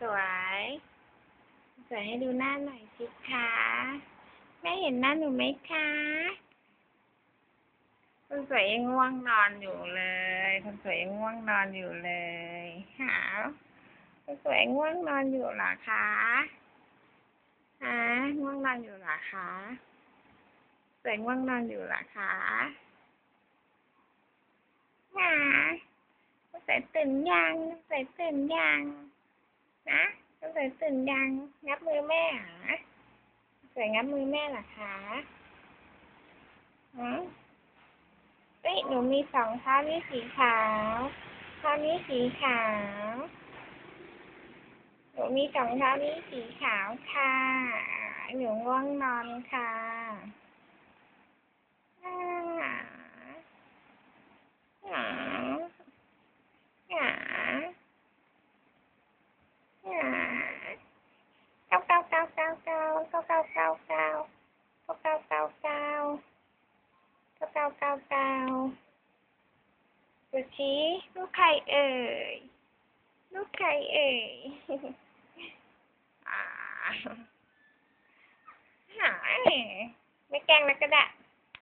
สวย สวยให้ดูหน้าหน่อยสิคะแม่เห็นหน้าหนูไหมคะคนสวยยังง่วงนอนอยู่เลยคนสวยยังง่วงนอนอยู่เลยหาวคนสวยง่วงนอนอยู่หรอคะฮะง่วงนอนอยู่หรอคะสวยง่วงนอนอยู่หรอคะหาคนสวยตื่นยังคนสวยตื่นยัง สวยตื่นยัง งับมือแม่หรอสวยงับมือแม่เหรอคะอืมเอ้ยหนูมีสองเท้านี่สีขาวเท้านี้สีขาว หนูมีสองเท้านี้สีขาวค่ะ หนูง่วงนอนค่ะ ก้าวกาวกาเก้าเก้าดูชี้ลูกไข่เอ่ย ลูกไข่เอ่ยอ่าหายไม่แกล้งแล้วก็ได้